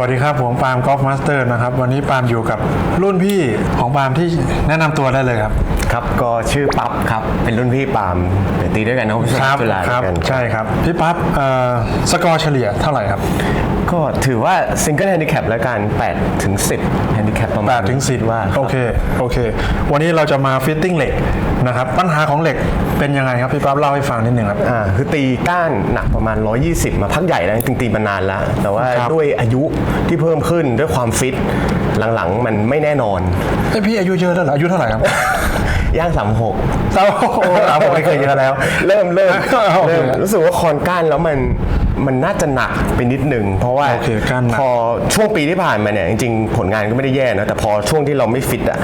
วัสดีครับ ผมปาล์มกอล์ฟมาสเตอร์นะครับ วันนี้ปาล์มอยู่กับรุ่นพี่ของปาล์มที่แนะนำตัวได้เลยครับ ครับก็ชื่อปั๊บครับ เป็นรุ่นพี่ปาล์มเดี๋ยวตีด้วยกันเนาะวิศวะจุฬาครับด้วยกันใช่ครับ พี่ปั๊บเอ่อสกอร์เฉลี่ยเท่าไหร่ครับ ก็ถือว่าซิงเกิลแฮนดิแคปแล้วกัน8ถึง10แฮนดิแคปประมาณ8ถึง10ว่าโอเคโอเค วันนี้เราจะมาฟิตติ้งเหล็ก นะครับปัญหาของเหล็กเป็นยังไงครับพี่ปั๊บเล่าให้ฟังนิดหนึ่งครับ อ่าคือตีก้านหนักประมาณ 120 มาพักใหญ่แล้วจริงๆตีมานานแล้ว แต่ว่าครับ ด้วยอายุที่เพิ่มขึ้นด้วยความฟิตหลังๆ มันไม่แน่นอนเอ้ยพี่อายุเยอะแล้วเหรออายุเท่าไหร่ครับ ย่าง36เศร้าผมไม่เคยเยอะแล้ว เริ่มเริ่มโอเคเริ่มรู้สึกว่าคอนก้านแล้วมัน มันน่าจะหนักไปนิดหนึ่งเพราะว่าโอเคก้านหนัก พอช่วงปีที่ผ่านมาเนี่ยจริงๆผลงานก็ไม่ได้แย่นะแต่พอช่วงที่เราไม่ฟิตอะ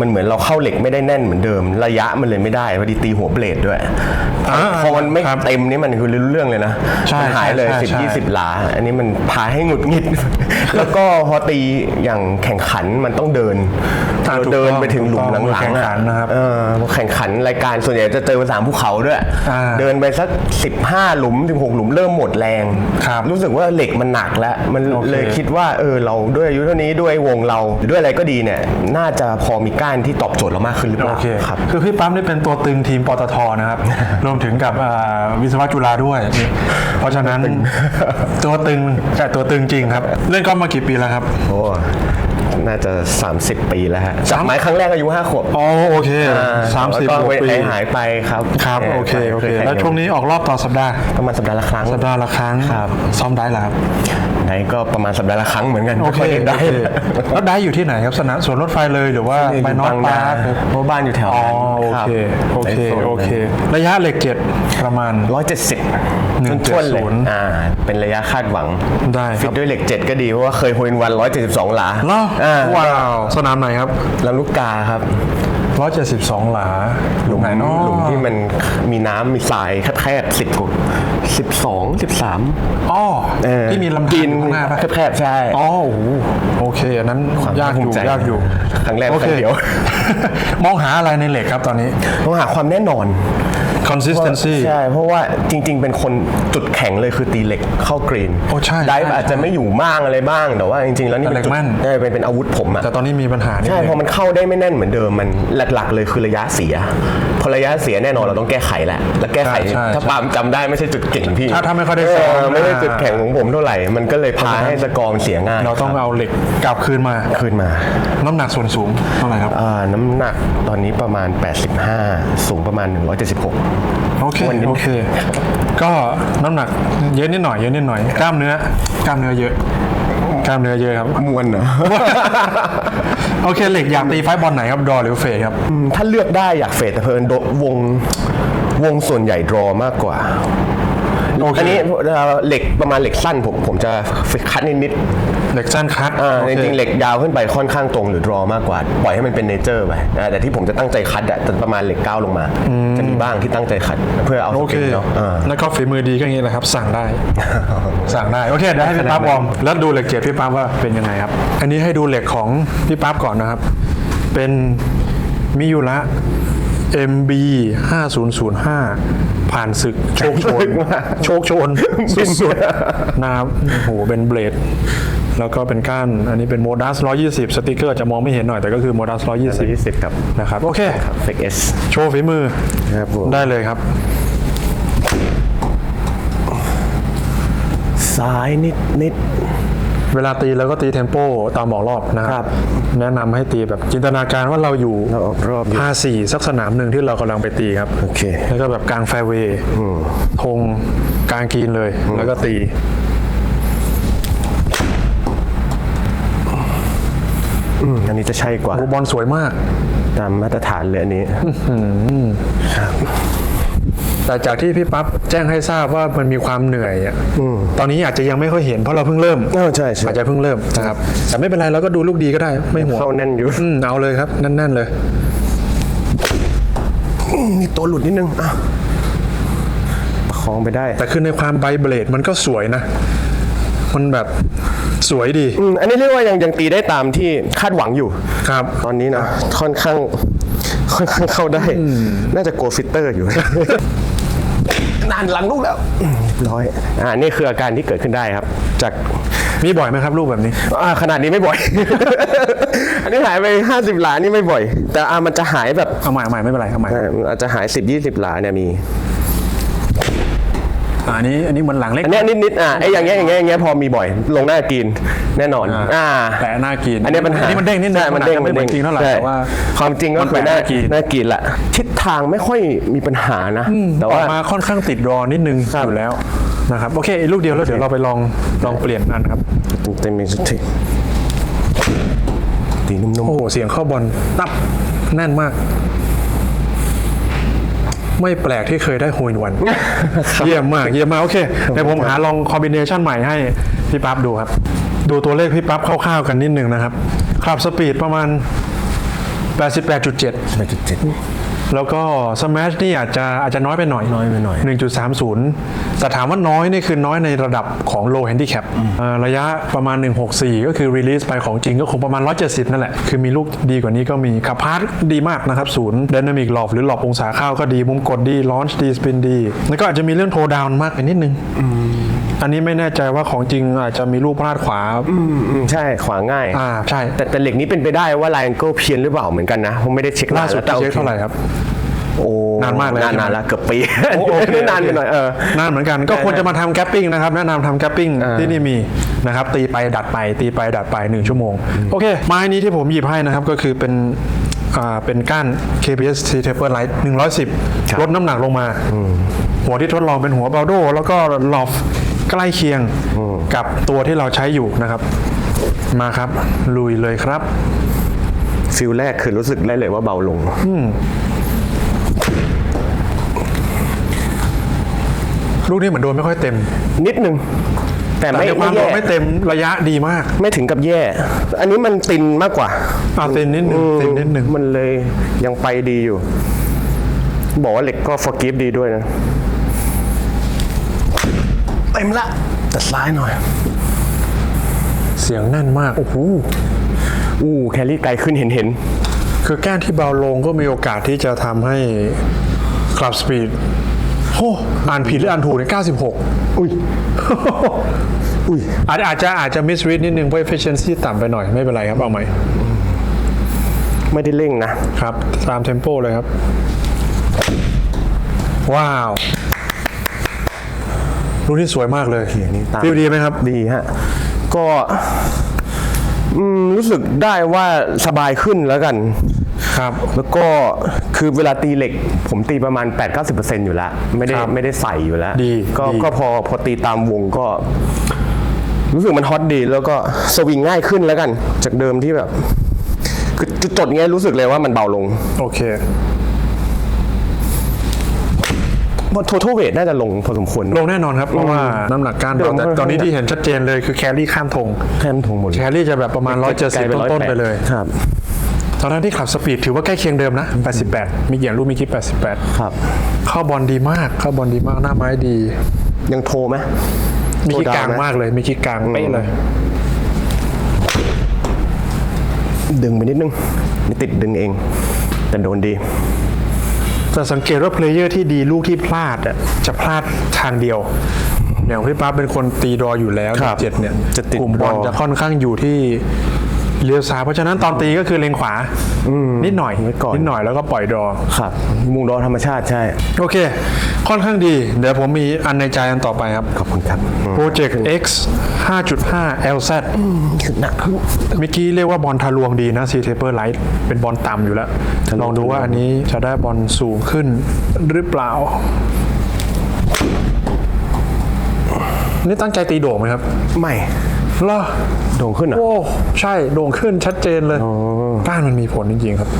มันเหมือนเราเข้าเหล็กไม่ได้แน่นเหมือนเดิม ระยะมันเลยไม่ได้พอดีตีหัวเบลดด้วยอ่าพอมันไม่ครับเต็มนี่มันคือรู้เรื่องเลยนะใช่มันหายเลยใช่สิบใช่ยี่สิบหลา อันนี้มันพาให้หงุดหงิด แล้วก็พอตีอย่างแข่งขันมันต้องเดินอ่าเราถูกเดินต้องไปถึงหลุมถูกต้องหลังๆแข่งขันนะครับเออแข่งขันรายการส่วนใหญ่จะเจอสามภูเขาด้วย อ่า เดินไปสัก 15 หลุมถึง6หลุมเริ่มหมดแรงครับรู้สึกว่าเหล็กมันหนักแล้ว มันโอเค เลยคิดว่าเออเราด้วยอายุเท่านี้ด้วยวงเราด้วยอะไรก็ดีเนี่ยน่าจะพอมีก้านที่ตอบโจทย์เรามากขึ้นหรือเปโอล่าเคครับ คือพี่ปั๊มนี่เป็นตัวตึงทีมปตทนะครับ รวมถึงกับอ่าวิศวะจุฬาด้วย เพราะฉะนั้นตัวตึงใช่ตัวตึงจริงครับ เล่นกอล์ฟมากี่ปีแล้วครับ โอ้ น่าจะ 30 ปีแล้วฮะจับไม้ครั้งแรกอายุ5ขวบอ๋อโอเคอ่สามสิบแล้วก็กว่าปีไปหายไปครับครับโอเคโอเคยแล้วช่วงนี้ออกรอบต่อสัปดาห์ประมาณสัปดาห์ละครั้งสัปดาห์ละครั้งครับซ้อมได้แล้วครับไหนก็ประมาณสัปดาห์ละครั้งเหมือนกันโอเคไม่ยได้โอเคแล้วได้อยู่ที่ไหนครับสนามสวนรถไฟเลยหรือว่าไปนอตบางปานาร์คเพราะบ้านอยู่แถวอ๋อนั้นโอรับเคโอเคในโซนโอเค ระยะเหล็กเจ็ด ประมาณร้อยเจ็ดสิบหนึ่งเจ็ดทวนๆเลยศูนย์อ่า เป็นระยะคาดหวัง ได้คฟิรัตบด้วยเหล็กเจ็ดก็ดี เพราะว่าเคยโฮอินวันร้อยเจ็ดสิบสองหลาเหรออ่าว้าว สนามไหนครับลำลูกกาครับร้อยเจ็ดสิบสองหลา หลุมไหนเนาะหลุมที่มันมีน้ำมีทรายแคบๆสิบกว่าสิบสองสิบสามอ๋อที่มีลำธารกิอนยู่ข้างหน้าปะแคบๆใช่อ๋อโอ้โหโอเคอันนั้นความยากอยู่ภูมิใจยากอยู่ครั้งแรกโอครั้งเดียว มองหาอะไรในเหล็กครับตอนนี้ต้องหาความแน่นอน consistency ใช่ เพราะว่าจริง ๆ เป็นคนจุดแข็งเลยคือตีเหล็กเข้ากรีนโอ้ใช่ได้ใช่อาจจะไม่อยู่บ้างอะไรบ้าง แต่ว่าจริง ๆ แล้วนี่แต่เป็นจุดเหล็กแม่น ใช่เป็นเป็นอาวุธผมอะแต่ตอนนี้มีปัญหานิดใช่นึง พอมันเข้าได้ไม่แน่นเหมือนเดิมมันหลัก ๆ เลยคือระยะเสียพอระยะเสียแน่นอนเราต้องแก้ไขแหละ แล้วแก้ไขใช่ใช่ถ้าปาล์มจำได้ไม่ใช่จุดเก่งพี่ถ้าถ้าไม่ค่อยได้ซ้อม เไม่ได้จุดแข็งของผมเท่าไหร่ มันก็เลยพาให้สกอร์มันเสียง่ายเราต้องคบเอาเหล็กกลับคืนมา ขึ้นมา น้ำหนักส่วนสูงเท่าไหร่ครับ อ่าน้ำหนักตอนนี้ประมาณ 85 สูงประมาณ 176 โอเค วันนี้ โอเค ก็น้ำหนักเยอะนิดหน่อย เยอะนิดหน่อย กล้ามเนื้อ กล้ามเนื้อเยอะ กล้ามเนื้อเยอะครับ มวนเหรอ โอเคเหล็กอยากตีไฟบอลไหนครับดอหรือเฟดครับ อืมถ้าเลือกได้อยากเฟดแต่เพลินโดวงวงส่วนใหญ่ดรอมากกว่า โอเค อันนี้เอ่อเหล็กประมาณเหล็กสั้นผมผมจะคัดนิดเหล็กสั้นคัดๆอ่าโอจเคริงๆเหล็กยาวขึ้นไปค่อนข้างตรงหรือดรอมากกว่า ปล่อยให้มันเป็นเนเจอร์ไปนะแต่ที่ผมจะตั้งใจคัดอะจะประมาณเหล็กก้าวลงมา จะมีบ้างที่ตั้งใจคัดเพื่อเอาโอสเค ปริงเนาะอ่า แล้วก็ฝีมือดีก็อย่างนี้แหละครับ สั่งได้ สั่งได้ โอเคเดี๋ยวให้พี่ปั๊บวอร์มแล้วดูเหล็กเจ็ดพี่ปั๊บว่าเป็นยังไงครับ อันนี้ให้ดูเหล็กของพี่ปั๊บก่อนนะครับ เป็นมิยุระ MB 5005 ผ่านศึกโชคโชน โชคโชน สุดๆนะครับโอ้โหเป็นเบลด แล้วก็เป็นก้าน อันนี้เป็นโมดัส120 สติกเกอร์จะมองไม่เห็นหน่อยแต่ก็คือโมดัส120 120ครับนะครับ โอเคเฟกเอสโชว์ฝีมือ ครับผมได้เลยครับ ซ้ายนิดนิด เวลาตีแล้วก็ตีเทมโปตามบอกรอบนะคครัรับบแนะนำให้ตีแบบจินตนาการว่าเราอยู่เราออกรอบอยู่พาสี่สักสนามหนึ่งที่เรากำลังไปตีครับ โอเค แล้วก็แบบกลางแฟร์เวย์ธงกลางกรีนเลย แล้วก็ตี อืมอันนี้จะใช่กว่าโอ้บอลสวยมาก ตามมาตรฐานเลยอันนี้ แต่จากที่พี่ปั๊บแจ้งให้ทราบว่ามันมีความเหนื่อยอะตอนนี้อาจจะยังไม่ค่อยเห็นเพราะเราเพิ่งเริ่มเออใช่ใช่ อาจจะเพิ่งเริ่มนะครับแต่ไม่เป็นไรเราก็ดูลูกดีก็ได้ ไม่ห่วงเข้าแน่นอยู่ อืมเอาเลยครับแน่นๆเลย มีตัวหลุดนิดนึงอะประคองไปได้แต่คือในความไบเบลดมันก็สวยนะ มันแบบสวยดีอืมอันนี้เรียกว่ายังยังตีได้ตามที่คาดหวังอยู่ ครับ ตอนนี้นะค่อนข้างค่อนข้างเข้าได้ น่าจะโกฟิตเตอร์อยู่ นานหลังลูกแล้วอืมเรียบร้อยอ่านี่คืออาการที่เกิดขึ้นได้ครับ จากมีบ่อยไหมครับรูปแบบนี้อ่าขนาดนี้ไม่บ่อย อันนี้หายไป 50 หลานี่ไม่บ่อย แต่อ่ามันจะหายแบบเอาใหม่เอาใหม่ไม่เป็นไรเอาใหม่อ่าอาจจะหาย 10 20 หลาเนี่ยมี อ่าอันนี้อันนี้เหมือนหลังเล็ก อันเนี้ยนิดๆอะไอ้อย่างเงี้ยอย่างเงี้ยอย่างเงี้ยพอมีบ่อย ลงหน้ากินแน่นอนอ่า อ่าแปะหน้ากินอันเนี้ยปัญหาอันนี้มันเด้งนิดนึงใช่มันอาจจะไม่เหมือนจริงเท่าไหร่ใช่แต่ว่า ความจริงก็มันคือแปะหน้าหน้ากินหน้ากินแหละทิศทางไม่ค่อยมีปัญหานะ แต่อว่า อกมาค่อนข้างติดรอนิดนึงครับ อยู่แล้วนะครับโอเคอีกลูกเดียวแล้วเดี๋ยวเราไปลองลองเปลี่ยนอันครับเต็มมีสติตีนุ่มโอ้โหเสียงเข้าบอลตับแน่นมาก ไม่แปลกที่เคยได้โฮนวันเยี่ยมมากเยี่ยมมากโอเคเดี๋ยวผมหาลองคอมบิเนชันใหม่ให้พี่ปั๊บดูครับ ดูตัวเลขพี่ปั๊บคร่าวๆกันนิดนึงนะครับขับสปีดประมาณ 88.7ๆไม่จุดเจ็ด แล้วก็สแมชนี่อาจจะอาจจะน้อยไปหน่อย น้อยไปหน่อย 1.30 แต่ถามว่าน้อยนี่คือน้อยในระดับของ low handicap อ่าระยะประมาณ 164 ก็คือ release ไปของจริงก็คงประมาณ 170 นั่นแหละ คือมีลูกดีกว่านี้ก็มีขับพาร์ทดีมากนะครับศูนย์ dynamic lob หรือหลบองศาเข้าก็ดี มุมกดดี launch ดี spin ดี แล้วก็อาจจะมีเรื่อง toe down มากไปนิดนึง อันนี้ไม่แน่ใจว่าของจริงอาจจะมีลูกพลาดขวาอืมใช่ขวาง่าย อ่าใช่ แต่แต่เหล็กนี้เป็นไปได้ว่าไลน์เกิลเพี้ยนหรือเปล่าเหมือนกันนะผมไม่ได้เช็คล่าสุดแต่ที่โอเช็คเท่าไหร่ครับ โอ้นานมากเลยนานใช่ไหม นานแล้วเกือบปีโอโอเคนี่นานไปหน่อยเออ นานเหมือนกันก็ควรจะมาทำแกปปิ้งนะครับแนะนำทำแกปปิ้งที่นี่มีนะครับตีไปดัดไปตีไปดัดไป 1 ชั่วโมง โอเค ไม้นี้ที่ผมหยิบให้นะครับก็คือเป็นอ่าเป็นก้าน KBS T Taper Light 110 ลดน้ำหนักลงมา หัวที่ทดลองเป็นหัวเบลโดแล้วก็ลอฟ ใกล้เคียงกับตัวที่เราใช้อยู่นะครับ มาครับ ลุยเลยครับ ฟิลแรกคือรู้สึกได้เลยว่าเบาลง ลูกนี้เหมือนโดนไม่ค่อยเต็ม นิดนึง แต่แต่ไม่ในคไม่วามโดแย่นไม่เต็มระยะดีมาก ไม่ถึงกับแย่ อันนี้มันตินมากกว่าอ่าเต็มนิดนึงเต็มนิดนึงมันเลยยังไปดีอยู่ บอกว่าเหล็กก็ forgive ดีด้วยนะเต็มละแต่ซ้ายหน่อย เสียงแน่นมากโอ้โหอู้แคลรี่ไกลขึ้นเห็นเห็นคือแก้นที่เบาลงก็มีโอกาสที่จะทำให้คลับสปีดโอ้อ่านผิดหรืออ่านถูกเนี่ย96 อุ้ย อุ้ย อาจอาจจะอาจจะมิสรีดนิดนึงเพราะ efficiency ต่ำไปหน่อย ไม่เป็นไรครับ เอาใหม่ไม่ได้เร่งนะครับ ตามเทมโปเลยครับ ว้าว ลูกนี้สวยมากเลยนี่ตามฟิลดีไหมครับ ดีฮะ ก็อืมรู้สึกได้ว่าสบายขึ้นแล้วกัน ครับ แล้วก็คือเวลาตีเหล็ก ผมตีประมาณ 8-90%อยู่แล้ว ไม่ได้ครับไม่ได้ใส่อยู่แล้ว ดีก็ดีก็พอพอตีตามวงก็ รู้สึกมันฮอตดี แล้วก็สวิงง่ายขึ้นแล้วกัน จากเดิมที่แบบ คือจุดจดเงี้ยรู้สึกเลยว่ามันเบาลง โอเค เพราะ total weight น่าจะลงพอสมควร ลงแน่นอนครับ เพราะว่าน้ำหนักก้านเดิเบามแต่ค่อนข้างตอนนี้ที่เห็นชัดเจนเลยคือแครี่ข้ามธงแค่นทงหมดแครี่จะแบบประมาณ 170 ต้นๆไปเลยครับตอนนั้นที่ขับสปีดถือว่าใกล้เคียงเดิมนะ 88 มีเขียนรูปมีคลิป88 ครับ เข้าบอลดีมาก เข้าบอลดีมาก หน้าไม้ดี ยังโทรไหม มีคิกกลางโทรดวไหมากเลย มีคิกกลางเป๊ะเลย ดึงไปนิดนึง นี่ติดดึงเอง แต่โดนดี แต่สังเกตว่าเพลเยอร์ที่ดีลูกที่พลาดอะจะพลาดทางเดียวอย่างพี่ป๊าเป็นคนตีดรออยู่แล้วครับเจ็ดเนี่ยจะติดกลุ่มบอลดรอจะค่อนข้างอยู่ที่ เลี้ยวซ้ายเพราะฉะนั้นตอนตีก็คือเลงขวานิดหน่อยไว้ก่อน นิดหน่อยแล้วก็ปล่อยดรอ ครับมุงดอธรรมชาติใช่ โอเค ค่อนข้างดี เดี๋ยวผมมีอันในใจอันต่อไปครับ ขอบคุณครับ Project X 5.5 LZ คือหนักขึ้น เมื่อกี้เรียกว่าบอลทะลวงดีนะ C Taper Light เป็นบอลต่ำอยู่แล้ว ทะลวง ลองดูว่าอันนี้จะได้บอลสูงขึ้นหรือเปล่า นี่ตั้งใจตีโด่งไหมครับ ไม่ เหรอโด่งขึ้นเหรอโอ้ใช่โด่งขึ้นชัดเจนเลยก้านมันมีผลจริงๆครับ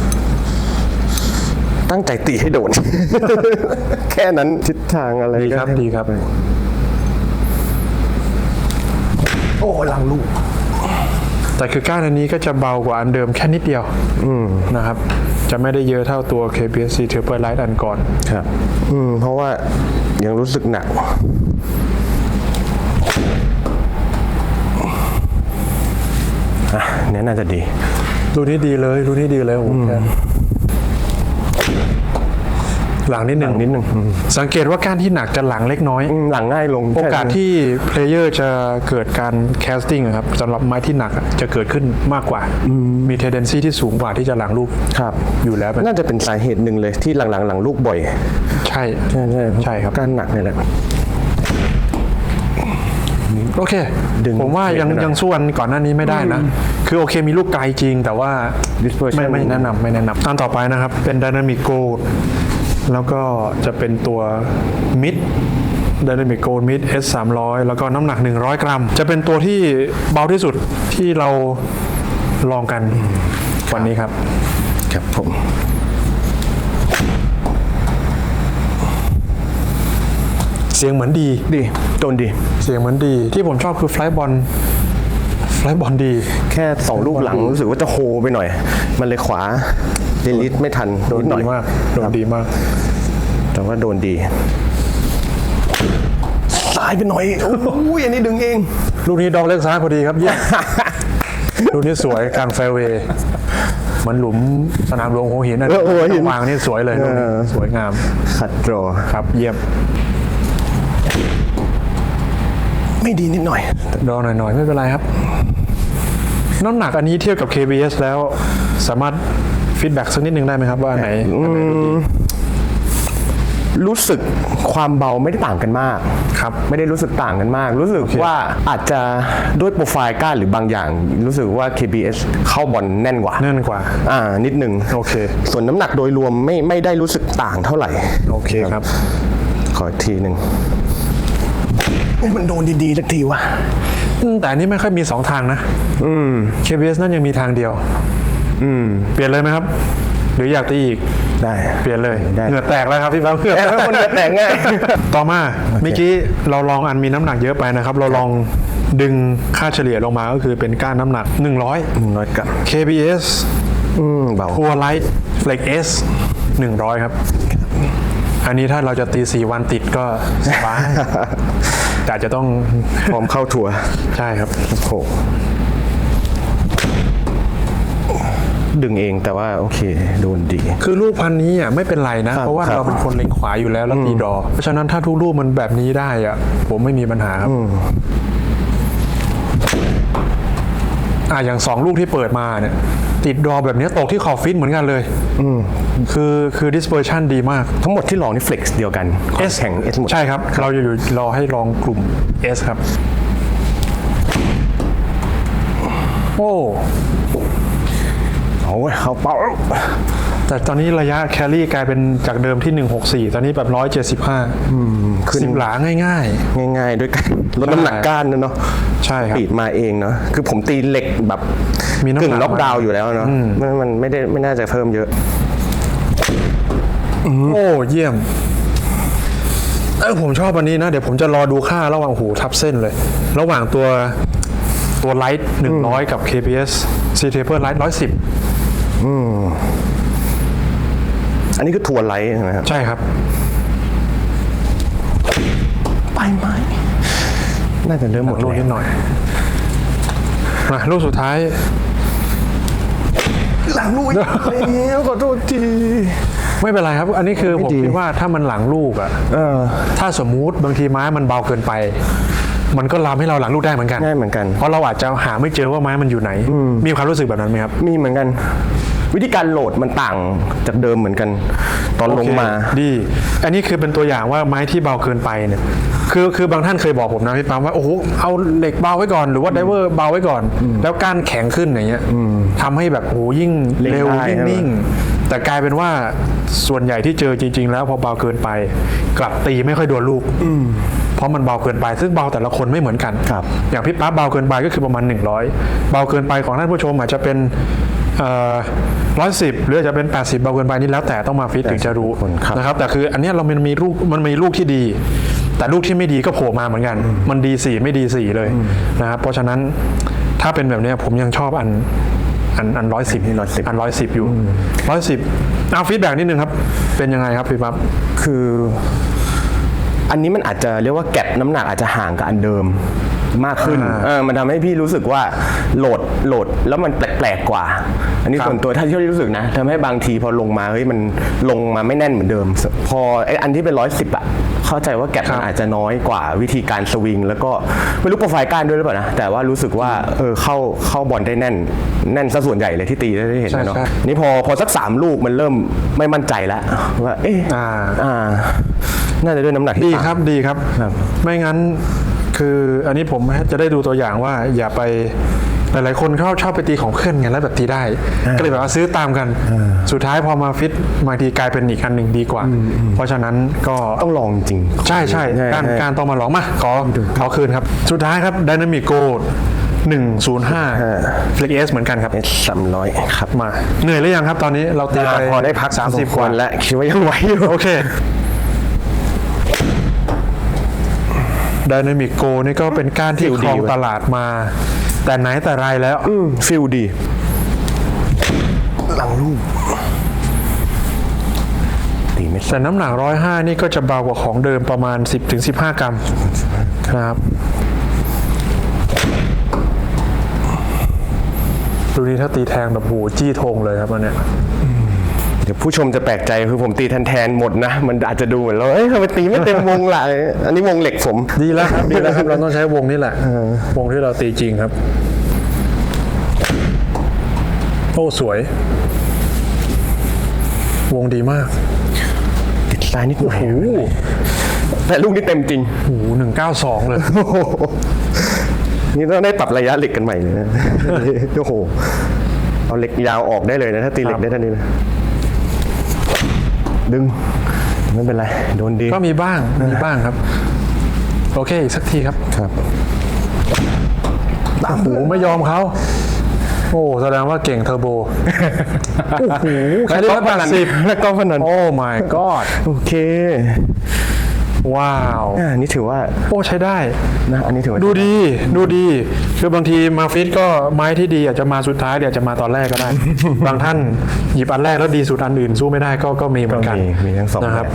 ตั้งใจตีให้โดน แค่นั้นทิศทางอะไรดีก็ครับดีครับ โอ้ลังลูก แต่คือก้านอันนี้ก็จะเบากว่าอันเดิมแค่นิดเดียวนะครับ จะไม่ได้เยอะเท่าตัว KPSC Taper Light อันก่อนครับ อืม เพราะว่ายังรู้สึกหนัก อะ เนี่ยน่าจะดีรูนี้ดีเลยรูนี้ดีเลยโอ้โหแค่หลังนิดหนึ่งหลังนิดหนึ่งอืมสังเกตว่าก้านที่หนักจะหลังเล็กน้อยอืมหลังง่ายลง โอกาสที่เพลเยอร์จะเกิดการแคสติ้งครับสำหรับไม้ที่หนักอะจะเกิดขึ้นมากกว่า มีเทเดนซีที่สูงกว่าที่จะหลังลูกครับ อยู่แล้วเป็นน่าจะเป็นสาเหตุหนึ่งเลยที่หลังๆหลังลูกบ่อย ใช่ใช่ใช่ใช่ครับการหนักเนี่ยแหละ โอเค ดึงผมว่ายังเบรกหน่อยยังสู้อันก่อนหน้านี้ไม่ได้นะ คือโอเคมีลูกไกลจริงแต่ว่า Dispersion ไม่ไม่แนะนำไม่แนะนำอันต่อไปนะครับเป็น Dynamic Gold แล้วก็จะเป็นตัว Mid Dynamic Gold Mid S 3 0 0แล้วก็น้ำหนัก 100 กรัม จะเป็นตัวที่เบาที่สุดที่เราลองกันวันนี้ครับ ครับผม เสียงเหมือนดี ดีโดนดี เสียงเหมือนดี ที่ผมชอบคือไฟบอลไฟบอลดี แค่สองลูกหลังรู้สึกว่าจะโฮไปหน่อย มันเลยขวาเดลิทไม่ทันโดนนิดหน่อดียมากโดนดีมาก แต่ว่าโดนดีสายไปหน่อยโอ้ยอันนี้ดึงเอง ลูกนี้ดอกเล็กซ้ายพอดีครับเยี่ยมลูกนี้สวยกลางแฟร์เวย์เหมันหลุมสนามหลวงหัวหินนะเออหัวหินวางนี่สวยเลยลูกนี้เออสวยงามขัดรอครับเยี่ยม ไม่ดีนิดหน่อยดอกหน่อยๆ ไม่เป็นไรครับ น้ำหนักอันนี้เทียบกับ KBS แล้วสามารถฟีดแบ็กสักนิดนึงได้ไหมครับว่าอันไหนอันไหนดูดีรู้สึกความเบาไม่ได้ต่างกันมาก ครับ ไม่ได้รู้สึกต่างกันมาก รู้สึกว่าอาจจะด้วยโปรไฟล์ก้านหรือบางอย่าง รู้สึกว่า KBS เข้าบอลแน่นกว่า แน่นกว่า อ่า นิดหนึ่งโอเค ส่วนน้ำหนักโดยรวมไม่ไม่ได้รู้สึกต่างเท่าไหร่ โอเคครับ ขออีกทีหนึ่ง เอ้ยมันโดนดีๆสักทีวะอืมแต่อันนี้ไม่ค่อยมีสองทางนะ KBS นั่นยังมีทางเดียวเปลี่ยนเลยไหมครับ หรืออยากตีอีก ได้เปลี่ยนเลยได้ เหงื่อแตกแล้วครับพี่บ้าเหงื่อแอบคนเหงื่อแตกง่าย ต่อมาเมื่อกี้เราลองอันมีน้ำหนักเยอะไปนะครับ เราลองดึงค่าเฉลี่ยลงมาก็คือเป็นก้านน้ำหนัก100หนึ่งร้อยกรัม KBS อืมเบาพัวไลท์เฟล็ก S 100 ครับ อันนี้ถ้าเราจะตี4วันติดก็สบาย แต่อาจจะต้องพร้อมเข้าทัวร์ใช่ครับ โอ้โหดึงเองแต่ว่าโอเค โดนดี คือลูกพันนี้อะไม่เป็นไรนะครับเพราะว่าครับเราเป็นคนเล็งขวาอยู่แล้วแล้วตีดอ เพราะฉะนั้นถ้าทุกลูกมันแบบนี้ได้อะ ผมไม่มีปัญหาครับอะอย่างสองลูกที่เปิดมาเนี่ย ติดดอแบบนี้ตกที่ขอบฟิตเหมือนกันเลยคือคือ dispersion ดีมาก ทั้งหมดที่ลองนี่ flex เดียวกัน S แข่ง S หมด ใช่ครับ เราอยู่รอให้ลองกลุ่ม S ครับ โอ้โอ้ยเขาเป้าแต่ตอนนี้ระยะแครี่กลายเป็นจากเดิมที่ 164 ตอนนี้แบบ 175 ขึ้นสิบหลาง่ายง่าย ๆ ด้วยกันลดน้ำหนักก้านนะเนาะใช่ครับปีดมาเองเนาะคือผมตีเหล็กแบบมีน้ำหนักกึ่งล็อกดาวน์อยู่แล้วเนาะมันมันไม่ได้ไม่น่าจะเพิ่มเยอะๆโอ้เยี่ยมเออผมชอบอันนี้นะ เดี๋ยวผมจะรอดูค่าระหว่างหูทับเส้นเลย ระหว่างตัวตัวไลท์100กับ KPS C taper light 110อันนี้คือทัวร์ไลท์นะครับ ใช่ครับ ไปไหม น่าจะเริ่มหมดลูกเลยนิดหน่อย มาลูกสุดท้าย หลังลูกอีกแล้วขอโทษที ไม่เป็นไรครับ อันนี้คือไม่ผมดีคิดว่าถ้ามันหลังลูกอะเออถ้าสมมุติบางทีไม้มันเบาเกินไปมันก็ลามให้เราหลังลูกได้เหมือนกันง่ายเหมือนกัน เพราะเราอาจจะหาไม่เจอว่าไม้มันอยู่ไหน มีความรู้สึกแบบนั้นไหมครับ มีเหมือนกัน วิธีการโหลดมันต่างจากเดิมเหมือนกัน ตอนลงมา โอเคดี อันนี้คือเป็นตัวอย่างว่าไม้ที่เบาเกินไปเนี่ย คือคือบางท่านเคยบอกผมนะพี่ปั๊มว่าโอ้โหเอาเหล็กเบาไว้ก่อนหรือว่าไดเวอร์เบาไว้ก่อน แล้วก้านแข็งขึ้นอย่างเงี้ยทำให้แบบโอ้โหยิ่งเล่นเร็วได้ยิ่งใช่ไหม นิ่ง แต่กลายเป็นว่าส่วนใหญ่ที่เจอจริง ๆ แล้วพอเบาเกินไป กลับตีไม่ค่อยโดนลูกเพราะมันเบาเกินไป ซึ่งเบาแต่ละคนไม่เหมือนกันครับ อย่างพี่ปั๊บเบาเกินไปก็คือประมาณ 100 เบาเกินไปของท่านผู้ชมอาจจะเป็น ร้อยสิบหรืออาจจะเป็น 80เบาเกินไปนี่แล้วแต่ต้องมาฟิตถึงจะรู้คนครับนะครับแต่คืออันเนี้ยเรามันมีลูกมันมีลูกที่ดี แต่ลูกที่ไม่ดีก็โผล่มาเหมือนกัน มันดีสี่ไม่ดีสี่เลยนะครับเพราะฉะนั้นถ้าเป็นแบบเนี้ยผมยังชอบอันอันอันร้อยสิบอัน110อันร้อยสิบอยู่ร้อยสิบเอาฟีดแบ็กนิดนึงครับ เป็นยังไงครับพี่ปั๊บคือ อันนี้มันอาจจะเรียกว่าแกะน้ำหนักอาจจะห่างกับอันเดิม มากขึ้นอ่าเออมันทำให้พี่รู้สึกว่าโหลดโหลดแล้วมันแปลกๆกว่า อันนี้ครับส่วนตัวถ้าที่รู้สึกนะทำให้บางทีพอลงมาเฮ้ยมันลงมาไม่แน่นเหมือนเดิม พอไอ้อันที่เป็นร้อยสิบอะเข้าใจว่าแกะมันอาจจะน้อยกว่าวิธีการสวิง แล้วก็ไม่รู้โปรไฟล์การด้วยหรือเปล่านะแต่ว่ารู้สึกว่าเออเข้าเข้าบอลได้แน่น แน่นซะส่วนใหญ่เลยที่ตีได้เห็นนะเนาะใช่ใช่นี่พอพอสักสามลูกมันเริ่มไม่มั่นใจแล้วว่าเอ๊ะอ่าอ่าน่าจะด้วยน้ำหนักที่ดีต่างครับดีครับครับ ไม่งั้น คืออันนี้ผมจะได้ดูตัวอย่างว่าอย่าไปหลายๆคนเขาชอบไปตีของเคลื่อนไงแล้วแบบตีได้ ก็เลยแบบว่าซื้อตามกัน สุดท้ายพอมาฟิตบางทีกลายเป็นอีกอันหนึ่งดีกว่า เพราะฉะนั้นก็ต้องลองจริง ใช่ใช่การการต้องมาลองมาขอขอคืนครับ สุดท้ายครับ Dynamic Go 105 Flex S เหมือนกันครับสามร้อยครับมา เหนื่อยหรือยังครับตอนนี้เราตีไปพอได้พัก 30กว่าวันแล้ว คิดว่ายังไหวอยู่ โอเค Dynamic Go นี่ก็เป็นการที่ฟิลคดีรองเว้ยตลาดมา แต่ไหนแต่ไรแล้วอืมฟิลดี หลังลูกตีไม่แต่น้ำหนัก105นี่ก็จะเบากว่าของเดิมประมาณ 10-15 กรัมครับดูนี่ถ้าตีแทงแบบโหจี้ธงเลยครับอันเนี้ยเดี๋ยวผู้ชมจะแปลกใจคือผมตีแทนแทนๆหมดนะ มันอาจจะดูเหมือนเราเอ้ยทำไมตีไม่เต็มวงล่ะอันนี้วงเหล็กผม ดีแล้วครับดีแล้วครับเราต้องใช้วงนี่แหละวงที่เราตีจริงครับโอ้สวย วงดีมาก ติดซ้ายนิดหน่อยแต่ลูกนี้เต็มจริงโอ้โหหนึ่งเก้าสองเลยโอ้โหนี่ต้องได้ปรับระยะเหล็กกันใหม่เลยนะ โอ้โห เอาเหล็กยาวออกได้เลยนะ ถ้าตีเหล็กได้เท่านี้นะ ดึงไม่เป็นไร โดนดี ก็มีบ้าง มีบ้างครับ โอเคอีกสักทีครับ ครับโอ้โหไม่ยอมเขา โอ้แสดงว่าเก่งเทอร์โบ โอ้โหแค่ร้อยแปดสิบแล้วก็พนันโอ้ my god โอเค ว้าวอ่านี่ถือว่าโอ้ใช้ได้นะอันนี้ถือว่าดูดีดูดี คือบางทีมาฟิตก็ไม้ที่ดีอาจจะมาสุดท้ายเดี๋ยวจะมาตอนแรกก็ได้ บางท่านหยิบอันแรกแล้วดีสุดอันอื่นสู้ไม่ได้ก็ก็มีเหมือนกันมีมีทั้งสองนะครับ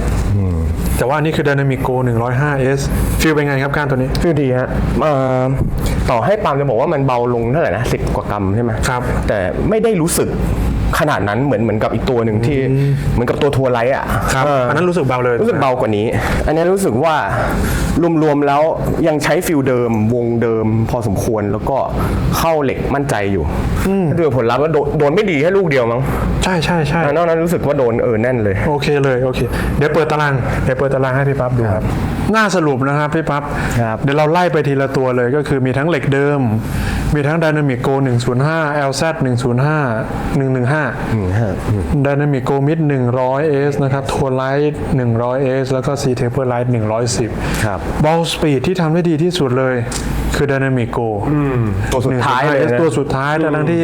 แบบแต่ว่าอันนี่คือ Dynamic Go 105S ฟีลเป็นไงครับการตัวนี้ คือดีฮะเอ่อต่อให้ปาล์มจะบอกว่ามันเบาลงเท่าไหร่นะสิบกว่ากรัมใช่ไหมครับ แต่ไม่ได้รู้สึกขนาดนั้นเหมือนเหมือนกับอีกตัวหนึ่งที่เหมือนกับตัวทัวร์ไลท์อะครับเอันนั้นรู้สึกเบาเลยรู้สึกเบากว่านี้ อันนี้รู้สึกว่ารวมๆแล้วยังใช้ฟิลเดิม วงเดิม พอสมควรแล้วก็เข้าเหล็กมั่นใจอยู่ถ้าดูผลลัพธ์ว่าโดนโดนไม่ดีแค่ลูกเดียวมั้งใช่ใช่ใช่แต่นอกนั้นรู้สึกว่าโดนเออแน่นเลยโอเคเลยโอเค เดี๋ยวเปิดตารางเดี๋ยวเปิดตารางให้พี่ปั๊บดูครับหน้าสรุปนะครับพี่ปั๊บครับเดี๋ยวเราไล่ไปทีละตัวเลยก็คือมีทั้งเหล็กเดิม มีทั้ง Dynamic Go 105 LZ 105 115 Dynamic Go Mid 100S นะครับ Tour Light 100S แล้วก็ C Taper Light 110ครับบอลสปีดที่ทำได้ดีที่สุดเลยคือ Dynamic Go ตัวสุดท้ายเลย 105S นะตัวสุดท้ายแต่ทั้งที่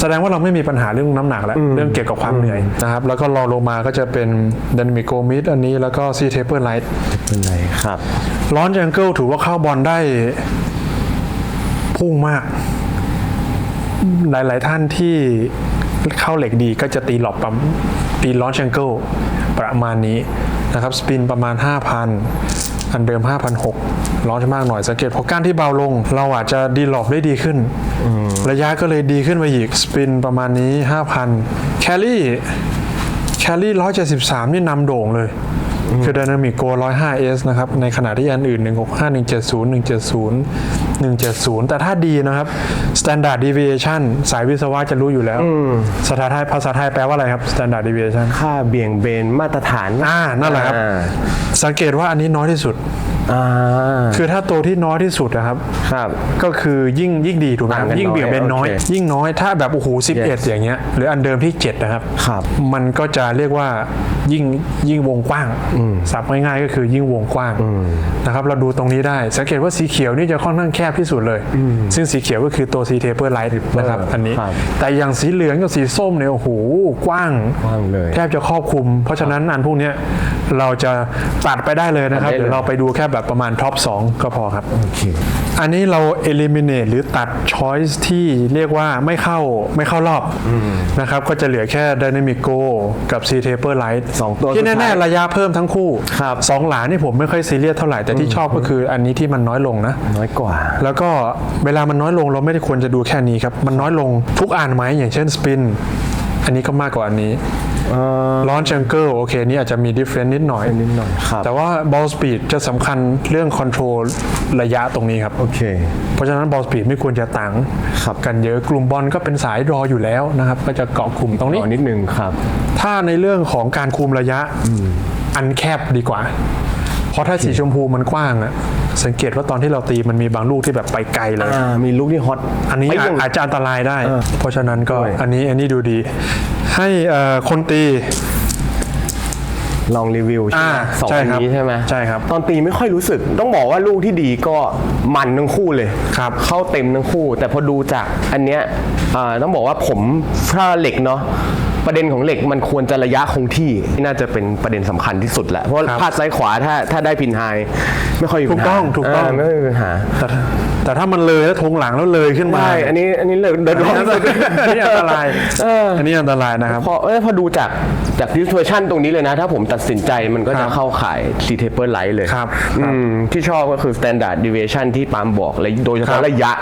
แสดงว่าเราไม่มีปัญหาเรื่องน้ำหนักแล้ว เรื่องเกี่ยวกับความเหนื่อยนะครับ แล้วก็รอลงมาก็จะเป็น Dynamic Go Mid อันนี้แล้วก็ C Taper Light เป็นไรครับลอนแองเกิลถือว่าเข้าบอลได้พุ่งมาก หลาย ๆ ท่านที่เข้าเหล็กดีก็จะตีหลอบปั๊มตีลอนแองเกิลประมาณนี้นะครับ สปินประมาณ 5,000 อันเดิม5,600ร้อนมากหน่อยสังเกตพอก้านที่เบาลง เราอาจจะดีหลอบได้ดีขึ้น ระยะก็เลยดีขึ้นมาอีก สปินประมาณนี้ 5,000 แคลรี่แคลรี่ 173 นี่นำโด่งเลย คือ Dynamic Go 105S นะครับ ในขณะที่อันอื่น 165 170 170 170 แต่ถ้าดีนะครับ Standard Deviation สายวิศวะจะรู้อยู่แล้วภาษาไทยภาษาไทยแปลว่าอะไรครับ Standard Deviation ค่าเบี่ยงเบนมาตรฐาน อ่า นั่นแหละครับอ่าสังเกตว่าอันนี้น้อยที่สุดอ่าคือถ้าตัวที่น้อยที่สุดนะครับครับ ก็คือยิ่งยิ่งดีถูกไหมครับต่างกันยิ่งเบี่ยงเบนน้อยน้อยโอเคยิ่งน้อยถ้าแบบโอ้โห11อย่างเงี้ยหรืออันเดิมที่ 7 นะครับครับ มันก็จะเรียกว่ายิ่งยิ่งวงกว้างสับง่ายๆก็คือยิ่งวงกว้างนะครับเราดูตรงนี้ได้ สังเกตว่าสีเขียวนี่จะค่อนข้างแคบที่สุดเลย ซึ่งสีเขียวก็คือตัว C taper light นะครับอันนี้ครับแต่อย่างสีเหลืองกับสีส้มเนี่ยโอ้โหกว้างกว้างเลยแทบจะครอบคลุม เพราะฉะนั้นอันพวกเนี้ยเราจะตัดไปได้เลยนะครับตัดได้เลยเดี๋ยวเราไปดูแค่แบบแบบประมาณท็อป2 ก็พอครับโอเคอันนี้เรา eliminate หรือตัด choice ที่เรียกว่าไม่เข้าไม่เข้ารอบนะครับก็จะเหลือแค่ dynamic go กับ c taper light สองตัวที่สุดท้ายแน่ๆระยะเพิ่มทั้งคู่ครับสองหลานี่ผมไม่ค่อยซีเรียสเท่าไหร่แต่ที่ชอบก็คืออันนี้ที่มันน้อยลงนะ น้อยกว่า แล้วก็เวลามันน้อยลงเราไม่ได้ควรจะดูแค่นี้ครับ มันน้อยลงทุกอันไหมอย่างเช่นสปินอันนี้ก็มากกว่าอันนี้ลอนจังเกิลโอเค นี่อาจจะมี difference นิดหน่อยนิดหน่อยครับแต่ว่า ball speed จะสำคัญเรื่อง control ระยะตรงนี้ครับโอเคเพราะฉะนั้น ball speed ไม่ควรจะต่างครับกันเยอะกลุ่มบอลก็เป็นสายรออยู่แล้วนะครับ ก็จะเกาะกลุ่มตรงนี้อ๋อนิดนึงครับ ถ้าในเรื่องของการคุมระยะ อันแคบดีกว่า เพราะถ้าสีชมพูมันกว้างอะสังเกตว่าตอนที่เราตีมันมีบางลูกที่แบบไปไกลเลย อ่ามีลูกที่ฮอต อันนี้ไม่อายังอาจจะอันตรายได้ เออเพราะฉะนั้นก็ด้วย อันนี้อันนี้ดูดี ให้เอ่อคนตี ลองรีวิวใช่ไหมอ่าสองใช่อันครับนี้ใช่ไหมใช่ครับตอนตีไม่ค่อยรู้สึก ต้องบอกว่าลูกที่ดีก็มันทั้งคู่เลยครับเข้าเต็มทั้งคู่ แต่พอดูจากอันเนี้ยอ่าต้องบอกว่าผมถ้าเหล็กเนาะ ประเด็นของเหล็กมันควรจะระยะคงที่น่าจะเป็นประเด็นสำคัญที่สุดแหละเพราะครับพลาดซ้ายขวาถ้าถ้าได้พินไฮไม่ค่อยมีถูปัญกหาต้องถูกต้องาไม่มีปัญหา แต่ แต่ถ้ามันเลยแล้วทงหลังแล้วเลยขึ้นมาใช่อันนี้อันนี้เลยเดินอันร้อนนี้สุดอันนี้อันตรายเอออัอันนี้อันตรายนะครับพอเอ้ยพอดูจากจากดิส i ชันตรงนี้เลยนะ ถ้าผมตัดสินใจมันก็ครัจะบเข้าข่าย c taper light เลยครับอืมที่ชอบก็คือ standard deviation ที่ปาล์มบอกเลยโดยเฉครัพาะบระยะ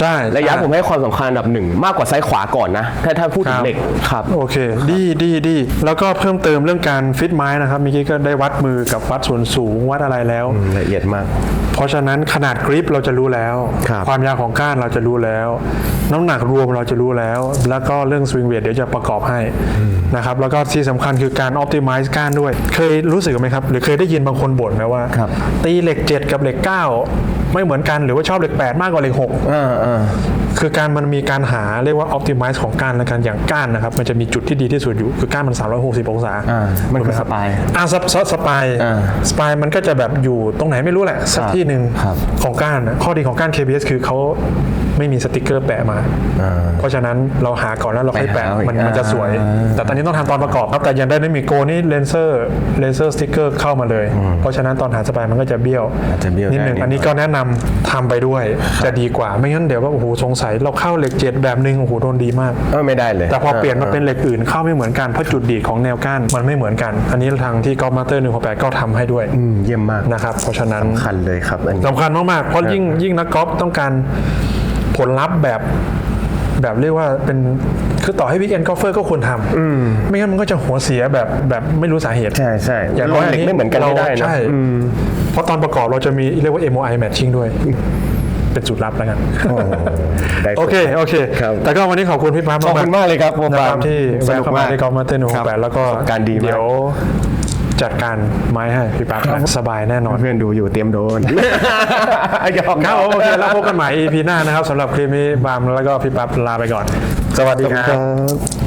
ใช่ ระยะใช่ผมให้ความสำคัญอันดับหนึ่ง มากกว่าซ้ายขวาก่อนนะ ถ้าถ้าพูดถึงเหล็กครับ โอเค ดีดีดีแล้วก็เพิ่มเติมเรื่องการฟิตไม้นะครับเมื่อกี้ก็ได้วัดมือกับวัดส่วนสูงวัดอะไรแล้วละเอียดมาก เพราะฉะนั้นขนาดกริปเราจะรู้แล้วครับความยาวของก้านเราจะรู้แล้ว น้ำหนักรวมเราจะรู้แล้ว แล้วก็เรื่องสวิงเวทเดี๋ยวจะประกอบให้นะครับแล้วก็ที่สำคัญคือการ optimize ก้านด้วย เคยรู้สึกไหมครับ หรือเคยได้ยินบางคนบ่นไหมว่าครับตีเหล็ก 7 กับเหล็ก 9 ไม่เหมือนกันหรือว่าชอบเหล็ก 8 มากกว่าเหล็ก6อ่าอ่า คือการมันมีการหาเรียกว่า optimize ของก้านและกันอย่างก้านนะครับ มันจะมีจุดที่ดีที่สุดอยู่ คือก้านมัน 360 องศาอ่ามันคือถูกไหสปายอ่าสปสปายอ่าสปายมันก็จะแบบอยู่ตรงไหนไม่รู้แหละ สักครับที่หนึ่งครับของก้านนะข้อดีของก้าน KBS คือเขาไม่มีสติกเกอร์แปะมา เพราะฉะนั้นเราหาก่อนแล้วเราค่อยแปะไปหาเอาอีกมันมันจะสวยอ่าแต่ตอนนี้ต้องทำตอนประกอบครับ แต่ยังได้ไม่มีโกนี่เลนเซอร์เลนเซอร์สติกเกอร์เข้ามาเลย เพราะฉะนั้นตอนหาสปายมันก็จะเบี้ยวอาจจะเบี้ยวนิดหนึ่งได้นิดหน่อยอันนี้ก็แนะนำทำไปด้วยจะดีกว่าไม่งั้นเดี๋ยวว่าโอ้โหสงสัยเราเข้าเหล็กเจ็ดแบบหนึงโอ้โหโดนดีมาก เออไม่ได้เลยแต่พอเปลี่ยนมาเป็นเหล็กอื่นเข้าไม่เหมือนกันเพราะจุดดีดของแนวก้านมันไม่เหมือนกัน อันนี้ทางที่กอล์ฟมาสเตอร์หนึ่งหกแปดก็ทำให้ด้วยอืมเยี่ยมมากนะครับเพราะฉะนั้นคันเลยครับอันนี้ สำคัญมากๆเพราะยิ่งยิ่งนักกอล์ฟต้องการผลลัพธ์แบบแบบเรียกว่าเป็นคือต่อให้วิกเอนกอล์ฟเฟอร์ก็ควรทำไม่งั้นมันก็จะหัวเสียแบบแบบไม่รู้สาเหตุใช่ใช่อย่างน้อยเหล็กไม่เหมือนกันไม่ได้นะใช่อืม เพราะตอนประกอบเราจะมีเรียกว่า MOI matching ด้วย เป็นจุดลับแล้วกันโอ้ได้โอเคโอเคครับแต่ก็วันนี้ขอบคุณพี่ปั๊บขอบคุณมากเลยครับโปรนะปาคล์รับมที่สแวะนุกเข้ามามากที่กอล์ฟมาสเตอร์หนึ่งหครักบแปดแล้วก็ประสบการณ์ดีมากเดี๋ยวจัดการไม้ให้พี่ปั๊บสบายแน่นอน เพื่อนดูอยู่เตรียมโดนยอมครับผมโอเคแล้วพบกันใหม่ EP หน้านะครับสำหรับคลิปนี้บามแล้วก็พี่ปั๊บลาไปก่อน สวัสดีครับครับ